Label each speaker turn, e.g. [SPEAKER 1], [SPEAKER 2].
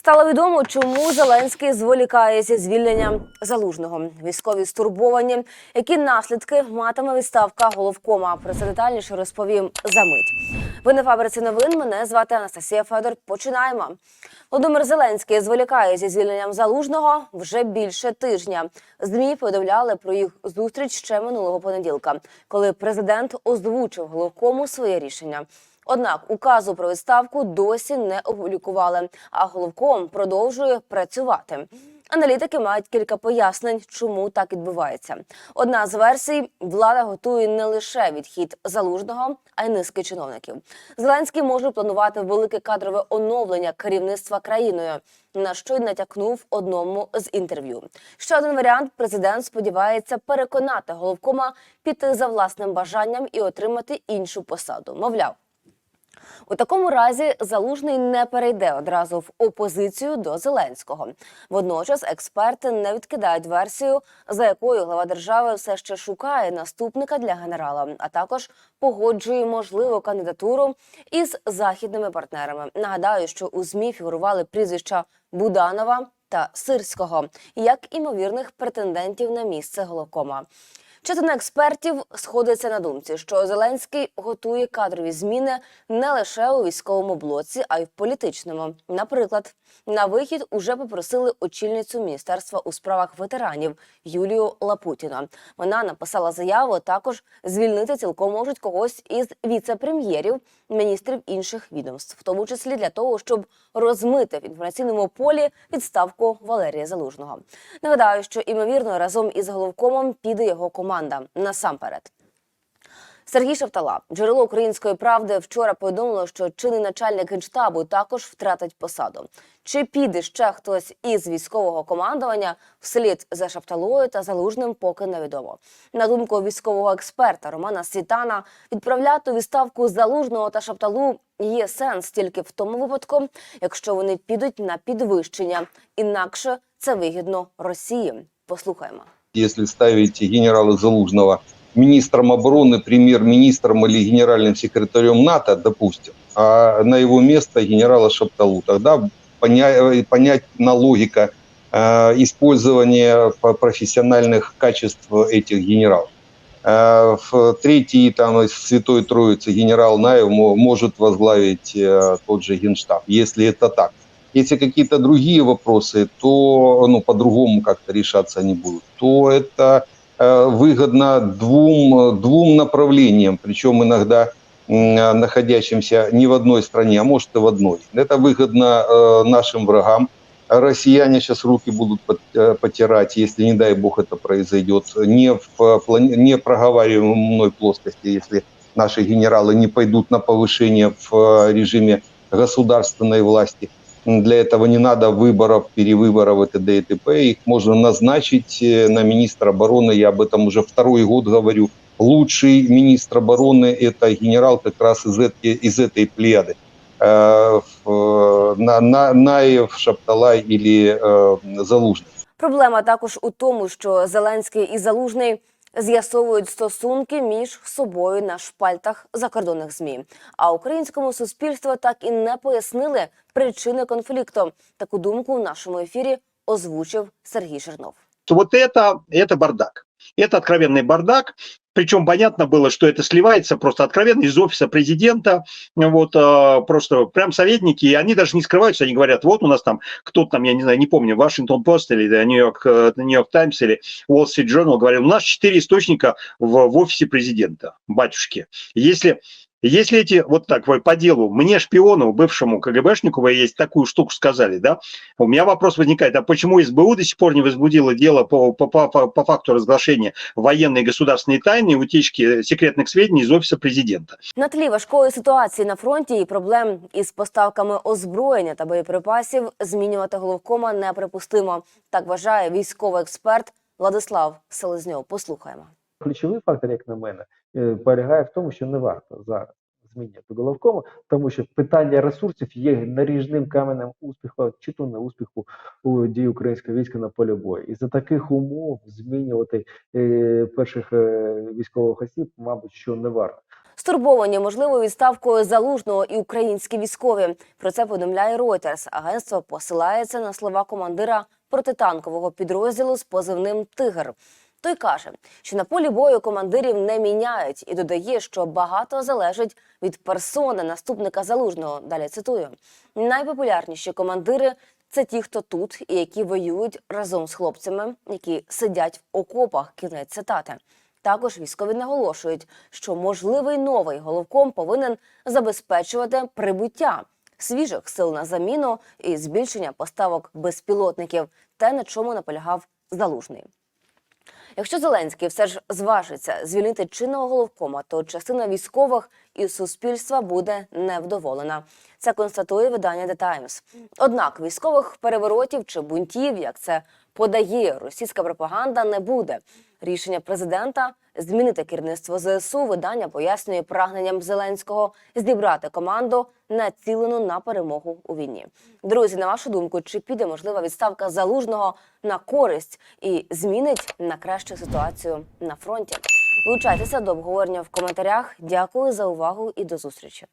[SPEAKER 1] Стало відомо, чому Зеленський зволікає зі звільненням залужного. Військові стурбовані, які наслідки матиме відставка головкома. Про це детальніше розповім за мить. Ви на фабриці новин. Мене звати Анастасія Федор. Починаємо. Володимир Зеленський зволікає зі звільненням залужного вже більше тижня. Змі повідомляли про їх зустріч ще минулого понеділка, коли президент озвучив головкому своє рішення. Однак указу про відставку досі не опублікували, а головком продовжує працювати. Аналітики мають кілька пояснень, чому так відбувається. Одна з версій влада готує не лише відхід залужного, а й низки чиновників. Зеленський може планувати велике кадрове оновлення керівництва країною, на що й натякнув одному з інтерв'ю. Ще один варіант: президент сподівається переконати головкома піти за власним бажанням і отримати іншу посаду. Мовляв. У такому разі залужний не перейде одразу в опозицію до Зеленського. Водночас експерти не відкидають версію, за якою глава держави все ще шукає наступника для генерала, а також погоджує можливу кандидатуру із західними партнерами. Нагадаю, що у змі фігурували прізвища Буданова та Сирського як імовірних претендентів на місце головкома. Частина експертів сходиться на думці, що Зеленський готує кадрові зміни не лише у військовому блоці, а й в політичному. Наприклад, на вихід уже попросили очільницю міністерства у справах ветеранів Юлію Лапутіна. Вона написала заяву. Також звільнити цілком можуть когось із віце-прем'єрів, міністрів інших відомств, в тому числі для того, щоб розмити в інформаційному полі відставку Валерія Залужного. Нагадаю, що імовірно разом із головкомом піде його команда насамперед. Сергій Шафтала, джерело української правди, вчора повідомило, що чинний начальник генштабу також втратить посаду. Чи піде ще хтось із військового командування вслід за Шафталою та залужним, поки невідомо. На думку військового експерта Романа Світана, відправляти відставку залужного та Шафталу є сенс тільки в тому випадку, якщо вони підуть на підвищення. Інакше це вигідно Росії. Послухаємо.
[SPEAKER 2] Если ставить генерала Залужного министром обороны, премьер-министром или генеральным секретарем НАТО, допустим, а на его место генерала Шапталу, тогда поня- понятна логика э, использования по- профессиональных качеств этих генералов. Э, в третий, там, Святой Троицы генерал Наев мо- может возглавить э, тот же генштаб, если это так. Если какие-то другие вопросы, то ну, по-другому как-то решаться не будут, то это э, выгодно двум, двум направлениям, причем иногда находящимся не в одной стране, а может и в одной. Это выгодно э, нашим врагам. Россияне сейчас руки будут э, потирать, если, не дай бог, это произойдет. Не в плани- не проговариваемой плоскости, если наши генералы не пойдут на повышение в режиме государственной власти. Для этого не надо выборов, перевыборов и т.д. и т.п. Их можно назначить э, на министра обороны. Я об этом уже второй год говорю. Лучший министр обороны – это генерал как раз из этой, из этой плеяды. Э, в- На, на, Наев, Шапталай или э, Залужный.
[SPEAKER 1] Проблема також у тому, що Зеленський і Залужний з'ясовують стосунки між собою на шпальтах закордонних змі. А українському суспільству так і не пояснили причини конфлікту. Таку думку у нашому ефірі озвучив Сергій Чернов.
[SPEAKER 3] Что вот это, это бардак. Это откровенный бардак. Причем понятно было, что это сливается просто откровенно из офиса президента. Вот э, просто прям советники, и они даже не скрываются, они говорят, вот у нас там кто-то там, я не знаю, не помню, Вашингтон Пост или Нью-Йорк Нью-Йорк Таймс или Wall Street Journal говорил, у нас четыре источника в, в офисе президента, батюшки. Если если эти, вот так, вот по делу, мне, шпиону, бывшему КГБшнику, вы есть такую штуку сказали, да, у меня вопрос возникает, а почему СБУ до сих пор не возбудило дело по, по, по, по факту разглашения военной и государственной тайны и утечки секретных сведений из офиса президента?
[SPEAKER 1] На тлі важкої ситуації на фронті і проблем із поставками озброєння та боєприпасів змінювати головкома неприпустимо. Так вважає військовий експерт Владислав Селезньов. Послухаємо.
[SPEAKER 4] ключовий фактор, як на мене, е, полягає в тому, що не варто зараз змінювати головкому, тому що питання ресурсів є наріжним каменем успіху чи то не успіху у дії українського війська на полі бою. І за таких умов змінювати е, перших е, військових осіб, мабуть, що не варто.
[SPEAKER 1] Стурбовані можливою відставкою залужного і українські військові. Про це повідомляє Reuters. Агентство посилається на слова командира протитанкового підрозділу з позивним Тигр. Той каже, що на полі бою командирів не міняють, і додає, що багато залежить від персони наступника залужного. Далі цитую: найпопулярніші командири це ті, хто тут і які воюють разом з хлопцями, які сидять в окопах. Кінець цитати. Також військові наголошують, що можливий новий головком повинен забезпечувати прибуття свіжих сил на заміну і збільшення поставок безпілотників, те, на чому наполягав залужний. Якщо Зеленський все ж зважиться звільнити чинного головкома, то частина військових і суспільства буде невдоволена. Це констатує видання The Times. Однак військових переворотів чи бунтів, як це подає російська пропаганда, не буде. Рішення президента змінити керівництво ЗСУ видання пояснює прагненням Зеленського зібрати команду, націлену на перемогу у війні. Друзі, на вашу думку, чи піде можлива відставка залужного на користь і змінить на кращу ситуацію на фронті? Долучайтеся до обговорення в коментарях. Дякую за увагу і до зустрічі.